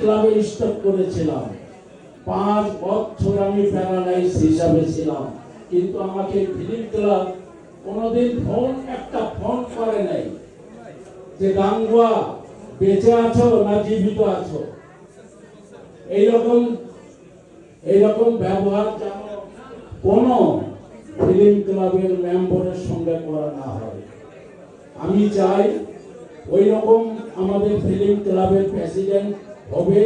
ক্লাবে স্টক করেছিলাম। পাঁচ বছর আমি প্যারালাইজ হিসাবে ছিলাম। কিন্তু আমাকে ফিলিপ ক্লাব কোনোদিন ফোন, একটা ফোন করে নাই। যে, গাঙ্গুয়া, বেঁচে আছো না জীবিত আছো? এইরকম এইরকম ব্যবহার যেন কোনো ফিল্ম ক্লাবের মেম্বারের সঙ্গে করা না হয়। আমি চাই ওই রকম আমাদের ফিল্ম ক্লাবের প্রেসিডেন্ট হবে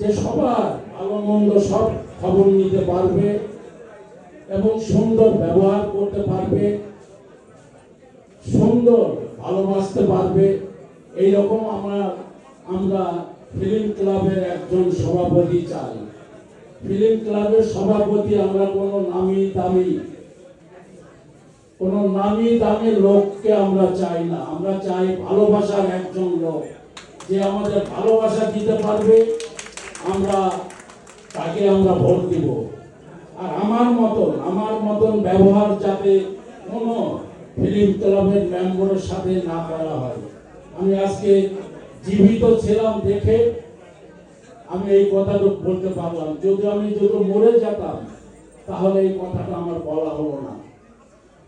যে সবার ভালো সব খবর নিতে পারবে এবং সুন্দর ব্যবহার করতে পারবে, সুন্দর ভালোবাসতে পারবে এই রকম আমরা আমরা ফিল্ম ক্লাবের একজন সভাপতি চাই। ফিল্ম ক্লাবের সভাপতি আমরা কোনো নামি দামি, কোনো নামি দামি লোককে আমরা চাই না। আমরা চাই ভালোবাসার একজন লোক। যে আমাদের ভালোবাসা দিতে পারবে, আমরা তাকে আমরা ভোট দিব। আর আমার মতন আমার মতন ব্যবহার যাতে কোনো ফিল্ম ক্লাবের মেম্বারের সাথে না করা হয়। আমি আজকে জীবিত ছিলাম দেখে আমি এই কথাটা বলতে পারলাম। যদি আমি যদি মরে যেতাম, তাহলে এই কথাটা আমার বলা হলো না।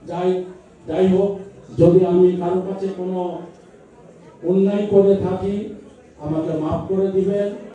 যাই যাই হোক, যদি আমি কারও কাছে কোনো অন্যায় করে থাকি আমাকে মাফ করে দিবেন।